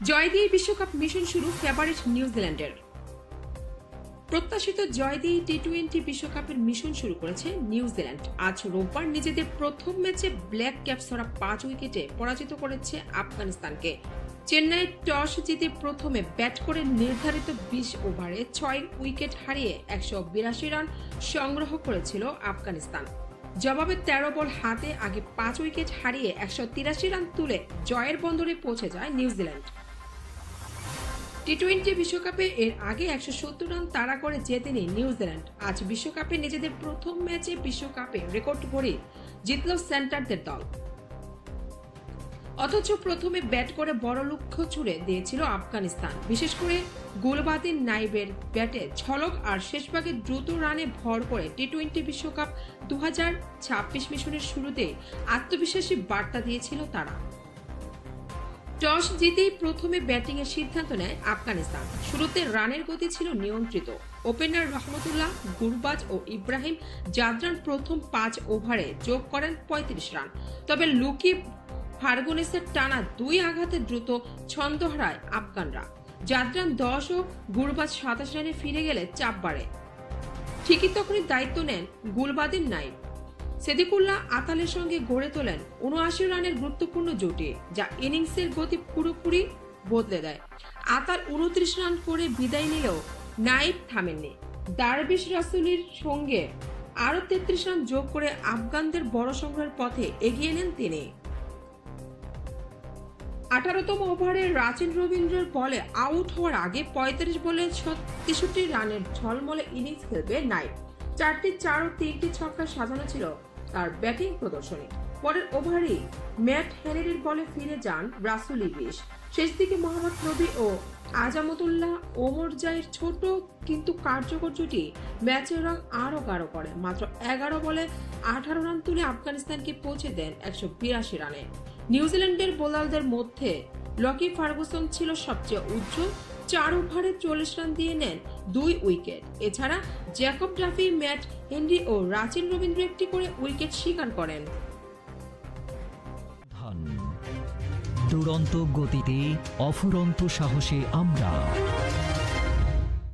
জয় দিয়ে বিশ্বকাপ মিশন শুরু ফেভারিট নিউজিল্যান্ডের প্রত্যাশিত জয় দিয়ে টি টোয়েন্টি বিশ্বকাপের মিশন শুরু করেছে নিউজিল্যান্ড আজ রোববার নিজেদের প্রথম ম্যাচে ব্ল্যাক ক্যাপসরা পাঁচ উইকেটে পরাজিত করেছে আফগানিস্তানকে। চেন্নাইয়ের টস জিতে প্রথমে ব্যাট করে নির্ধারিত বিশ ওভারে ছয় উইকেট হারিয়ে একশো বিরাশি রান সংগ্রহ করেছিল আফগানিস্তান। জবাবে তেরো বল হাতে আগে পাঁচ উইকেট হারিয়ে একশো তিরাশি রান তুলে জয়ের বন্দরে পৌঁছে যায় নিউজিল্যান্ড টি টোয়েন্টি বিশ্বকাপে এর আগে একশো সত্তর রান তাড়া করে জেতেনি নিউজিল্যান্ড। আজ বিশ্বকাপে নিজেদের প্রথম ম্যাচে বিশ্বকাপে রেকর্ড করে জিতল সেন্টারদের দল। অথচ প্রথমে ব্যাট করে বড় লক্ষ্য ছুড়ে দিয়েছিল আফগানিস্তান। বিশেষ করে গুলবাদিন নাইবের ব্যাটে ছলক আর শেষভাগে দ্রুত রানে ভর করে টি টোয়েন্টি বিশ্বকাপ দু মিশনের শুরুতে আত্মবিশ্বাসী বার্তা দিয়েছিল তারা। টস জিতেই প্রথমে ব্যাটিংয়ের সিদ্ধান্ত নেয় আফগানিস্তান। শুরুতে রানের গতি ছিল নিয়ন্ত্রিত। ওপেনার রহমতুল্লাহ, গুরবাজ ও ইব্রাহিম জাদরান প্রথম পাঁচ ওভারে যোগ করেন পঁয়ত্রিশ রান। তবে লুকি ফার্গুনেসের টানা দুই আঘাতে দ্রুত ছন্দ হারায় আফগানরা। জাদরান দশ ও গুরবাজ সাতাশ রানে ফিরে গেলে চাপ বাড়ে। ঠিকই তখনই দায়িত্ব নেন গুলবাদিন নাইব সেদিকুল্লাহ আতালের সঙ্গে গড়ে তোলেন উনআশি রানের গুরুত্বপূর্ণ জুটি, যা ইনিংসের গতি পুরোপুরি বদলে দেয়। আতাল উনত্রিশ রান করে বিদায় নিলেও নাইব থামেননি। দারবিশ রাসুলির সঙ্গে আরও তেত্রিশ রান যোগ করে আফগানদের বড় সংগ্রহের পথে এগিয়ে নেন তিনি। আঠারোতম ওভারে রাজেন রবীন্দ্রর বলে আউট হওয়ার আগে পঁয়তাল্লিশ বলে তেষট্টি রানের ঝলমলে ইনিংস খেলবে নাইট চারটি চার ও তিনটি ছক্কা সাজানো ছিল তার ব্যাটিং প্রদর্শনী। পরের ওভারেই ম্যাট হ্যানেরির বলে ফিরে যান রাসুল ইবিশ শেষ দিকে মোহাম্মদ নবী ও আজামতুল্লাহ ওমর জাইয়ের ছোট কিন্তু কার্যকর জুটি ম্যাচের রং আরও গাঢ় করে। মাত্র এগারো বলে আঠারো রান তুলে আফগানিস্তানকে পৌঁছে দেন একশো বিরাশি রানে। নিউজিল্যান্ডের বোলারদের মধ্যে লকি ফার্গুসন ছিল সবচেয়ে উজ্জ্বল চার ওভারে চল্লিশ রান দিয়ে নেন দুই উইকেট। এছাড়া জ্যাকব ডাফি ম্যাট হেনরি ও রাচিন রবীন্দ্র একটি করে উইকেট শিকার করেন। দুরন্ত গতিতে অফুরন্ত সাহসে আমরা